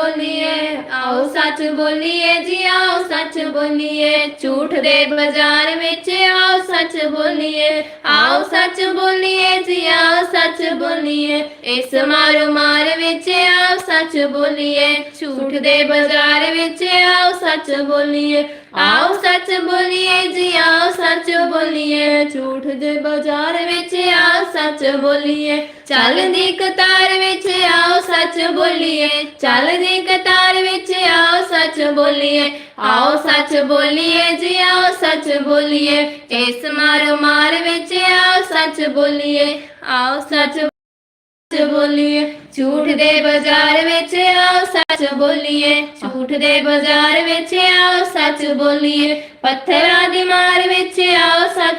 ਬੋਲੀਏ, ਆਓ ਸੱਚ ਬੋਲੀਏ ਜੀ, ਆਓ ਸੱਚ ਬੋਲੀਏ। ਝੂਠ ਦੇ ਬਾਜ਼ਾਰ ਵਿੱਚ ਆਓ ਸੱਚ ਬੋਲੀਏ। ਆਓ ਸੱਚ ਬੋਲੀਏ ਜੀ, ਆਓ ਸੱਚ ਬੋਲੀਏ। ਇਸ ਮਾਰੋ ਮਾਰ ਵਿੱਚ ਆਓ ਸੱਚ ਬੋਲੀਏ। ਝੂਠ ਦੇ ਬਾਜ਼ਾਰ ਵਿੱਚ ਆਓ ਸੱਚ ਬੋਲੀਏ। ਆਓ ਸੱਚ ਆਓ ਸੱਚ ਬੋਲੀਏ, ਝੂਠ ਦੇ ਬਾਜ਼ਾਰ ਵਿੱਚ ਆਓ, ਸੱਚ ਬੋਲੀਏ। ਚੱਲਦੀ ਕਤਾਰ ਵਿੱਚ ਆਓ, ਸੱਚ ਬੋਲੀਏ। ਚੱਲਦੀ ਕਤਾਰ ਵਿੱਚ ਆਓ, ਸੱਚ ਬੋਲੀਏ। ਆਓ, ਸੱਚ ਬੋਲੀਏ ਜੀ, ਆਓ, ਸੱਚ ਬੋਲੀਏ। ਇਸ ਮਾਰ ਮਾਰ ਵਿੱਚ ਆਓ, ਸੱਚ ਬੋਲੀਏ। ਆਓ, ਸੱਚ ਬੋਲੀਏ। ਝੂਠ ਦੇ ਬਾਜ਼ਾਰ ਵਿੱਚ ਆਓ, ਸੱਚ ਬੋਲੀਏ। ਝੂਠ ਦੇ ਬਾਜ਼ਾਰ ਵਿੱਚ ਆਓ, ਸੱਚ ਬੋਲੀਏ। ਪੱਥਰਾਂ ਦੀ ਮਾਰ ਵਿੱਚ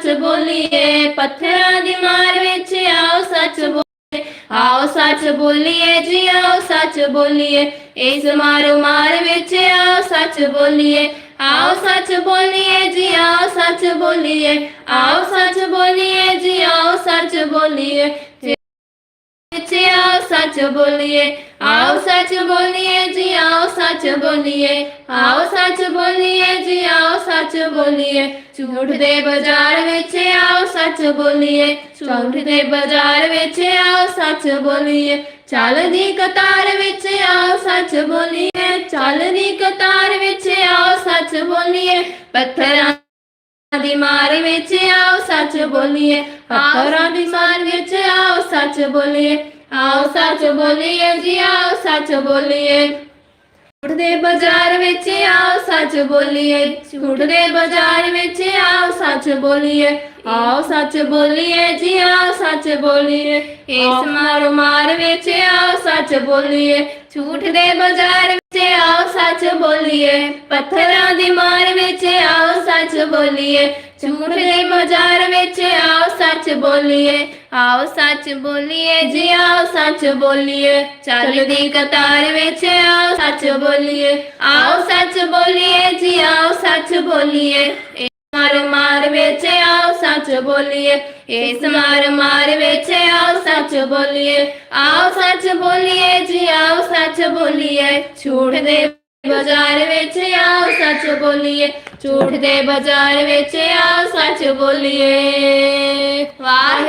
ਸੱਚ ਬੋਲੀਏ, ਪੱਥਰਾਂ ਦੀ ਮਾਰ ਵਿੱਚ ਆਓ ਸੱਚ ਬੋਲੀਏ, ਆਓ ਸੱਚ ਬੋਲੀਏ ਜੀ, ਆਓ ਸੱਚ ਬੋਲੀਏ, ਇਸ ਮਾਰੋ ਮਾਰ ਵਿੱਚ ਆਓ ਸੱਚ ਬੋਲੀਏ, ਆਓ ਸੱਚ ਬੋਲੀਏ ਜੀ, ਆਓ ਸੱਚ ਬੋਲੀਏ, ਆਓ ਸੱਚ ਬੋਲੀਏ ਜੀ, ਆਓ ਸੱਚ ਬੋਲੀਏ ਵਿੱਚ ਸੱਚ ਬੋਲੀਏ ਆਓ ਸੱਚ ਬੋਲੀਏ ਜੀ ਆਓ ਸੱਚ ਬੋਲੀਏ ਆਓ ਸੱਚ ਬੋਲੀਏ ਜੀ ਆਓ ਸੱਚ ਬੋਲੀਏ ਝੂਠ ਦੇ ਬਾਜ਼ਾਰ ਵਿੱਚ ਆਓ ਸੱਚ ਬੋਲੀਏ ਝੂਠ ਦੇ ਬਾਜ਼ਾਰ ਵਿੱਚ ਆਓ ਸੱਚ ਬੋਲੀਏ ਚੱਲਦੀ ਕਤਾਰ ਵਿੱਚ ਆਓ ਸੱਚ ਬੋਲੀਏ ਚੱਲਦੀ ਕਤਾਰ ਵਿੱਚ ਆਓ ਸੱਚ ਬੋਲੀਏ ਪੱਥਰਾਂ ਦੀ ਮਾਰ ਵਿੱਚ ਆਓ ਸੱਚ ਬੋਲੀਏ ਪੱਥਰਾਂ ਦੀ ਮਾਰ ਵਿੱਚ ਆਓ ਸੱਚ ਬੋਲੀਏ ਆਓ ਸੱਚ ਬੋਲੀਏ ਜੀ, ਆਓ ਸੱਚ ਬੋਲੀਏ। ਝੂਠ ਦੇ ਬਾਜ਼ਾਰ ਵਿੱਚ, ਆਓ ਸੱਚ ਬੋਲੀਏ। ਝੂਠ ਦੇ ਬਾਜ਼ਾਰ ਵਿੱਚ, ਆਓ ਸੱਚ ਬੋਲੀਏ। ਆਓ ਸੱਚ ਬੋਲੀਏ ਜੀ, ਆਓ ਸੱਚ ਬੋਲੀਏ। ਇਸ ਮਾਰੋ ਮਾਰ ਵਿੱਚ, ਆਓ ਸੱਚ ਬੋਲੀਏ। ਝੂਠ ਦੇ ਬਾਜ਼ਾਰ ਵਿੱਚ, ਆਓ ਸੱਚ ਬੋਲੀਏ। ਪੱਥਰਾਂ ਦੀ ਮਾਰ ਵਿੱਚ, ਆਓ ਸੱਚ ਬੋਲੀਏ। ਝੂਠ ਦੇ ਬਾਜ਼ਾਰ ਵਿੱਚ ਬੋਲੀਏ ਆਓ ਸੱਚ ਬੋਲੀਏ ਜੀ ਆਓ ਸੱਚ ਬੋਲੀਏ ਚੱਲਦੀ ਕਤਾਰ ਵਿੱਚ ਆਓ ਸੱਚ ਬੋਲੀਏ ਆਓ ਸੱਚ ਬੋਲੀਏ ਜੀ ਆਓ ਸੱਚ ਬੋਲੀਏ ਇਸ ਮਾਰ ਮਾਰ ਵਿੱਚ ਆਓ ਸੱਚ ਬੋਲੀਏ ਇਸ ਮਾਰ ਮਾਰ ਵਿੱਚ ਆਓ ਸੱਚ ਬੋਲੀਏ ਆਓ ਸੱਚ ਬੋਲੀਏ ਜੀ ਆਓ ਸੱਚ ਬੋਲੀਏ ਝੂਠ ਦੇ ਬਾਜ਼ਾਰ ਵਿੱਚ ਆਓ ਸੱਚ ਬੋਲੀਏ ਝੂਠ ਦੇ ਬਾਜ਼ਾਰ ਵਿੱਚ ਆਓ ਸੱਚ ਬੋਲੀਏ